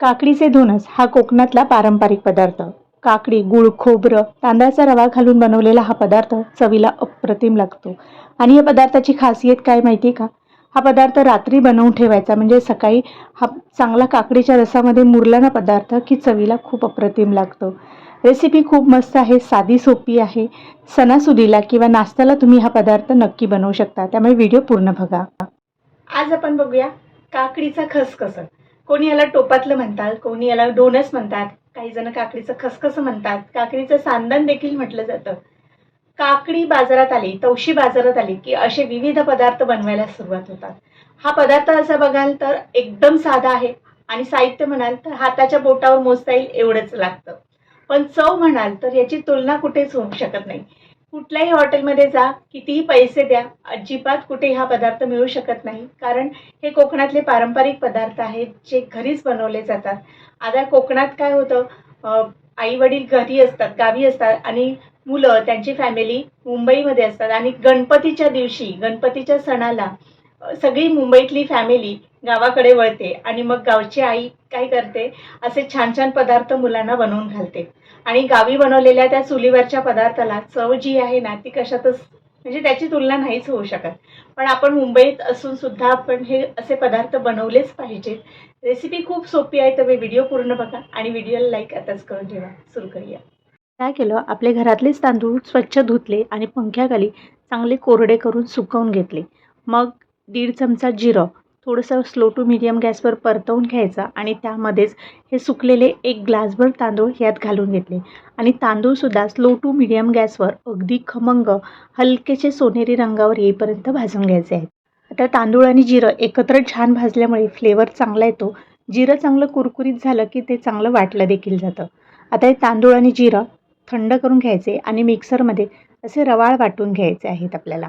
काकडीचे धोनस हा कोकणातला पारंपरिक पदार्थ. काकडी गुळ खोबरं तांदळाचा रवा घालून बनवलेला हा पदार्थ चवीला अप्रतिम लागतो. आणि या पदार्थाची खासियत काय माहिती का? हा पदार्थ रात्री बनवून ठेवायचा म्हणजे सकाळी हा चांगला काकडीच्या रसामध्ये मुरला ना पदार्थ की चवीला खूप अप्रतिम लागतो. रेसिपी खूप मस्त आहे साधी सोपी आहे. सणासुदीला किंवा नाश्त्याला तुम्ही हा पदार्थ नक्की बनवू शकता. त्यामुळे व्हिडिओ पूर्ण बघा. आज आपण बघूया काकडीचा खसखसं कोणी याला टोपातलं म्हणतात कोणी याला डोनस म्हणतात काही जण काकडीचं खसखस म्हणतात. काकडीचं सांदण देखील म्हटलं जातं. काकडी बाजारात आली तवशी बाजारात आली की असे विविध पदार्थ बनवायला सुरुवात होतात. हा पदार्थ असं बघाल तर एकदम साधा आहे. आणि साहित्य म्हणाल तर हाताच्या बोटावर मोजता येईल एवढंच लागतं. पण चव म्हणाल तर याची तुलना कुठेच होऊ शकत नाही. कुठल्याही हॉटेलमध्ये जा कितीही पैसे द्या अजिबात कुठे हा पदार्थ मिळू शकत नाही. कारण हे कोकणातले पारंपरिक पदार्थ आहेत जे घरीच बनवले जातात. आता कोकणात काय होतं आई वडील घरी असतात गावी असतात आणि मुलं त्यांची फॅमिली मुंबईमध्ये असतात. आणि गणपतीच्या दिवशी गणपतीच्या सणाला सगळी मुंबईतली फॅमिली गावाकडे वळते आणि मग गावची आई काय करते? असे छान छान पदार्थ मुलांना बनवून घालते. आणि गावी बनवलेल्या त्या चुलीवरच्या पदार्थाला चव जी आहे ना ती कशातच म्हणजे त्याची तुलना नाहीच होऊ शकत. पण आपण मुंबईत असून सुद्धा आपण हे असे पदार्थ बनवलेच पाहिजेत. रेसिपी खूप सोपी आहे तर व्हिडिओ पूर्ण बघा आणि व्हिडिओला लाईक आताच करून ठेवा. सुरू करूया. काय केलं? आपले घरातलेच तांदूळ स्वच्छ धुतले आणि पंख्याखाली चांगले कोरडे करून सुकवून घेतले. मग दीड चमचा जिरं थोडंसं स्लो टू मिडियम गॅसवर परतवून घ्यायचा आणि त्यामध्येच हे सुकलेले एक ग्लासभर तांदूळ यात घालून घेतले. आणि तांदूळसुद्धा स्लो टू मिडियम गॅसवर अगदी खमंग हलकेचे सोनेरी रंगावर येईपर्यंत भाजून घ्यायचे आहेत. आता तांदूळ आणि जिरं एकत्र छान भाजल्यामुळे फ्लेवर चांगला येतो. जिरं चांगलं कुरकुरीत झालं की ते चांगलं वाटलं देखील जातं. आता हे तांदूळ आणि जिरं थंड करून घ्यायचे आणि मिक्सरमध्ये असे रवाळ वाटून घ्यायचे आहेत आपल्याला.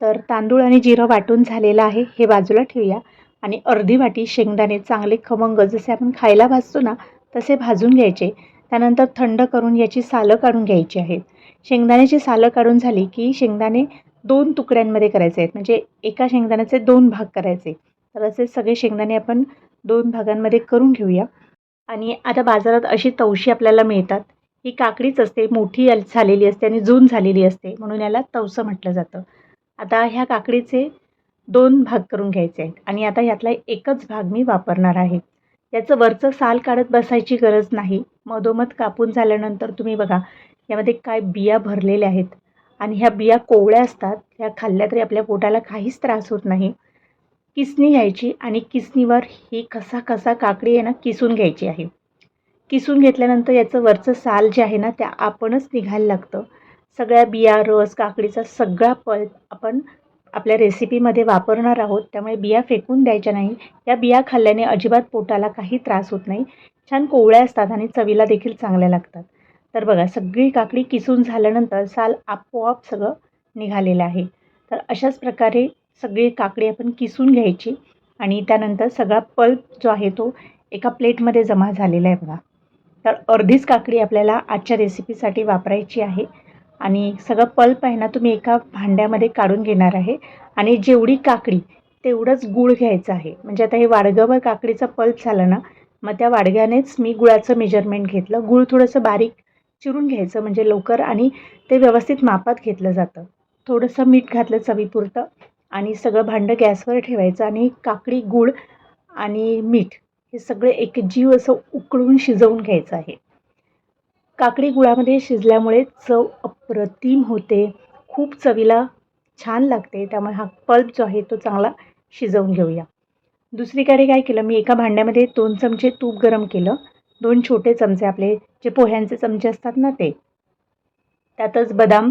तर तांदूळ आणि जिरं वाटून झालेलं आहे हे बाजूला ठेवूया. आणि अर्धी वाटी शेंगदाणे चांगले खमंग जसे आपण खायला भाजतो ना तसे भाजून घ्यायचे. त्यानंतर थंड करून याची सालं काढून घ्यायची आहेत. शेंगदाण्याची सालं काढून झाली की शेंगदाणे दोन तुकड्यांमध्ये करायचे आहेत. म्हणजे एका शेंगदाण्याचे दोन भाग करायचे. तर असे सगळे शेंगदाणे आपण दोन भागांमध्ये करून घेऊया. आणि आता बाजारात अशी तवशी आपल्याला मिळतात. ही काकडीच असते मोठी झालेली असते आणि जून झालेली असते. म्हणून याला तवसं म्हटलं जातं. आता ह्या काकडीचे दोन भाग करून घ्यायचे आहेत. आणि आता यातला एकच भाग मी वापरणार आहे. याचं वरचं साल काढत बसायची गरज नाही. मधोमध कापून झाल्यानंतर तुम्ही बघा यामध्ये काय बिया भरलेल्या आहेत. आणि ह्या बिया कोवळ्या असतात. ह्या खाल्ल्या तरी आपल्या पोटाला काहीच त्रास होत नाही. किसणी घ्यायची आणि किसणीवर ही कसा कसा काकडी आहे ना किसून घ्यायची आहे. किसून घेतल्यानंतर याचं वरचं साल जे आहे ना त्या आपणच निघायला लागतं. सगळ्या बिया रस काकडीचा सगळा पल्प आपण आपल्या रेसिपीमध्ये वापरणार आहोत. त्यामुळे बिया फेकून द्यायच्या नाही. या बिया खाल्ल्याने अजिबात पोटाला काही त्रास होत नाही. छान कोवळ्या असतात आणि चवीला देखील चांगल्या लागतात. तर बघा सगळी काकडी किसून झाल्यानंतर साल आपोआप सगळं निघालेलं आहे. तर अशाच प्रकारे सगळी काकडी आपण किसून घ्यायची आणि त्यानंतर सगळा पल्प जो आहे तो एका प्लेटमध्ये जमा झालेला आहे बघा. तर अर्धीच काकडी आपल्याला आजच्या रेसिपीसाठी वापरायची आहे. आणि सगळं पल्प आहे ना तुम्ही एका भांड्यामध्ये काढून घेणार आहे. आणि जेवढी काकडी तेवढंच गूळ घ्यायचं आहे. म्हणजे आता हे वाडगंवर काकडीचा पल्प झाला ना मग त्या वाडग्यानेच मी गुळाचं मेजरमेंट घेतलं. गूळ थोडंसं बारीक चिरून घ्यायचं म्हणजे लवकर आणि ते व्यवस्थित मापात घेतलं जातं. थोडंसं मीठ घातलं चवीपुरतं आणि सगळं भांडं गॅसवर ठेवायचं आणि काकडी गूळ आणि मीठ हे सगळे एकजीव असं उकळून शिजवून घ्यायचं आहे. काकडी गुळामध्ये शिजल्यामुळे चव अप्रतिम होते. खूप चवीला छान लागते. त्यामुळे हा पल्प जो आहे तो चांगला शिजवून घेऊया. दुसरीकडे काय केलं? मी एका भांड्यामध्ये दोन चमचे तूप गरम केलं. दोन छोटे चमचे आपले जे पोह्यांचे चमचे असतात ना ते. त्यातच बदाम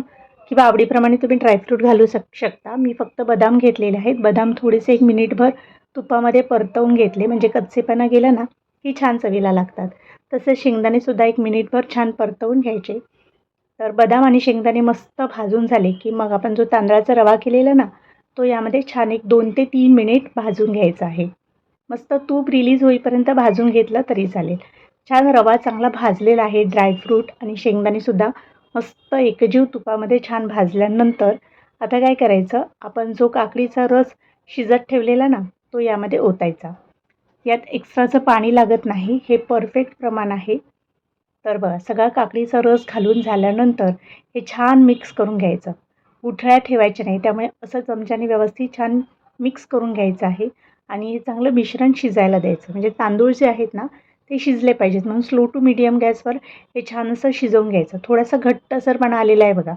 किंवा आवडीप्रमाणे तुम्ही ड्रायफ्रूट घालू शक शकता. मी फक्त बदाम घेतलेले आहेत. बदाम थोडेसे एक मिनिटभर तुपामध्ये परतवून घेतले. म्हणजे कच्चेपणा गेला ना की छान चवीला लागतात. तसेच शेंगदाणेसुद्धा एक मिनिटभर छान परतवून घ्यायचे. तर बदाम आणि शेंगदाणे मस्त भाजून झाले की मग आपण जो तांदळाचा रवा केलेला ना तो यामध्ये छान एक दोन ते तीन मिनिट भाजून घ्यायचा आहे. मस्त तूप रिलीज होईपर्यंत भाजून घेतलं तरी चालेल. छान रवा चांगला भाजलेला आहे ड्रायफ्रूट आणि शेंगदाणेसुद्धा मस्त एकजीव तुपामध्ये छान भाजल्यानंतर आता काय करायचं आपण जो काकडीचा रस शिजत ठेवलेला ना तो यामध्ये ओतायचा. यात एक्स्ट्राचं पाणी लागत नाही हे परफेक्ट प्रमाण आहे. तर बघा सगळा काकडीचा रस घालून झाल्यानंतर हे छान मिक्स करून घ्यायचं. उठळ्या ठेवायच्या नाही त्यामुळे असं चमच्याने व्यवस्थित छान मिक्स करून घ्यायचं आहे. आणि हे चांगलं मिश्रण शिजायला द्यायचं. म्हणजे तांदूळ जे आहेत ना ते शिजले पाहिजेत. म्हणून स्लो टू मिडियम गॅसवर हे छान असं शिजवून घ्यायचं. थोडासा घट्टसरपणा आलेला आहे बघा.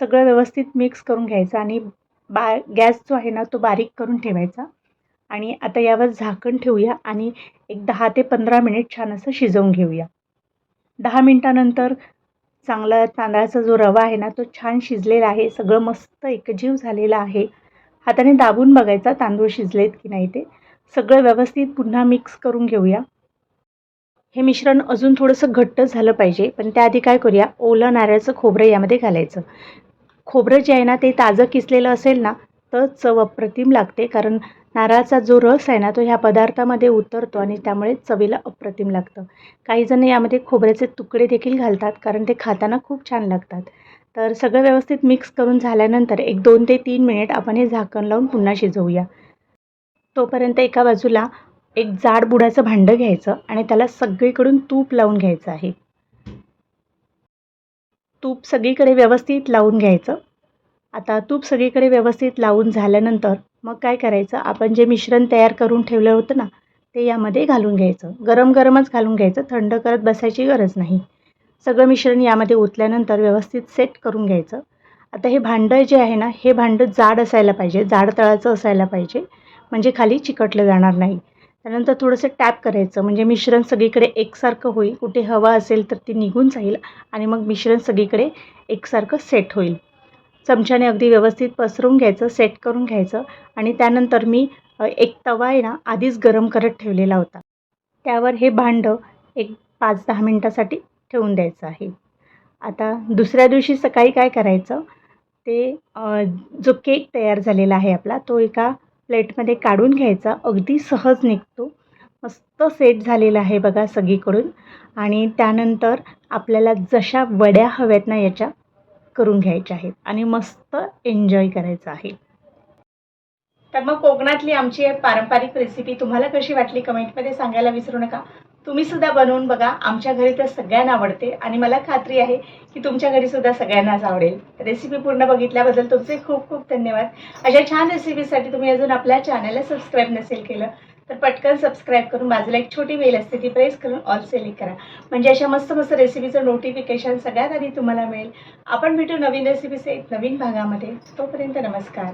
सगळं व्यवस्थित मिक्स करून घ्यायचं आणि बा गॅस जो आहे ना तो बारीक करून ठेवायचा. आणि आता यावर झाकण ठेवूया आणि एक दहा ते पंधरा मिनिट छान असं शिजवून घेऊया. दहा मिनटानंतर चांगला तांदळाचा जो रवा आहे ना तो छान शिजलेला आहे. सगळं मस्त एकजीव झालेलं आहे. हाताने दाबून बघायचा तांदूळ शिजलेत की नाही ते. सगळं व्यवस्थित पुन्हा मिक्स करून घेऊया. हे मिश्रण अजून थोडंसं घट्ट झालं पाहिजे पण त्याआधी काय करूया? ओलं नारळाचं खोबरं यामध्ये घालायचं. खोबरं जे आहे ना ते ताजं किसलेलं असेल ना तर चव अप्रतिम लागते. कारण नारळाचा जो रस आहे ना तो ह्या पदार्थामध्ये उतरतो आणि त्यामुळे चवीला अप्रतिम लागतं. काही जण यामध्ये खोबऱ्याचे तुकडे देखील घालतात कारण ते खाताना खूप छान लागतात. तर सगळं व्यवस्थित मिक्स करून झाल्यानंतर एक दोन ते तीन मिनिट आपण हे झाकण लावून पुन्हा शिजवूया. तोपर्यंत एका बाजूला एक जाड बुडाचं भांडं घ्यायचं आणि त्याला सगळीकडून तूप लावून घ्यायचं आहे. तूप सगळीकडे व्यवस्थित लावून घ्यायचं. आता तूप सगळीकडे व्यवस्थित लावून झाल्यानंतर मग काय करायचं? आपण जे मिश्रण तयार करून ठेवलं होतं ना ते यामध्ये घालून घ्यायचं. गरम गरमच घालून घ्यायचं. थंड करत बसायची गरज नाही. सगळं मिश्रण यामध्ये ओतल्यानंतर व्यवस्थित सेट करून घ्यायचं. आता हे भांडं जे आहे ना हे भांडं जाड असायला पाहिजे. जाड तळाचं असायला पाहिजे. म्हणजे खाली चिकटलं जाणार नाही. त्यानंतर थोडंसं टॅप करायचं. म्हणजे मिश्रण सगळीकडे एकसारखं होईल. कुठे हवा असेल तर ती निघून जाईल आणि मग मिश्रण सगळीकडे एकसारखं सेट होईल. चमच्याने अगदी व्यवस्थित पसरून घ्यायचं सेट करून घ्यायचं आणि त्यानंतर मी एक तवा आहे ना आधीच गरम करत ठेवलेला होता. त्यावर हे भांडं एक पाच दहा मिनटासाठी ठेवून द्यायचं आहे. आता दुसऱ्या दिवशी सकाळी काय करायचं ते जो केक तयार झालेला आहे आपला तो एका प्लेटमध्ये काढून घ्यायचा. अगदी सहज निघतो. मस्त सेट झालेला आहे बघा सगळीकडून. आणि त्यानंतर आपल्याला जशा वड्या हव्यात ना याच्या करून घ्यायचे आहेत आणि मस्त एन्जॉय करायचं आहे. तर मग कोकणातली आमची पारंपरिक रेसिपी तुम्हाला कशी वाटली कमेंटमध्ये सांगायला विसरू नका. तुम्ही सुद्धा बनवून बघा. आमच्या घरी तर सगळ्यांना आवडते आणि मला खात्री आहे की तुमच्या घरी सुद्धा सगळ्यांनाच आवडेल. रेसिपी पूर्ण बघितल्याबद्दल तुमचे खूप खूप धन्यवाद. अशा छान रेसिपीसाठी तुम्ही अजून आपल्या चॅनलला सबस्क्राईब नसेल केलं तर पटकन सबस्क्राईब करून बाजूला एक छोटी वेल असते ती प्रेस करून ऑल सिलेक्ट करा. म्हणजे अशा मस्त मस्त रेसिपीचं नोटिफिकेशन सगळ्यात आधी तुम्हाला मिळेल. आपण भेटू नवीन रेसिपीचे नवीन भागामध्ये. तोपर्यंत नमस्कार.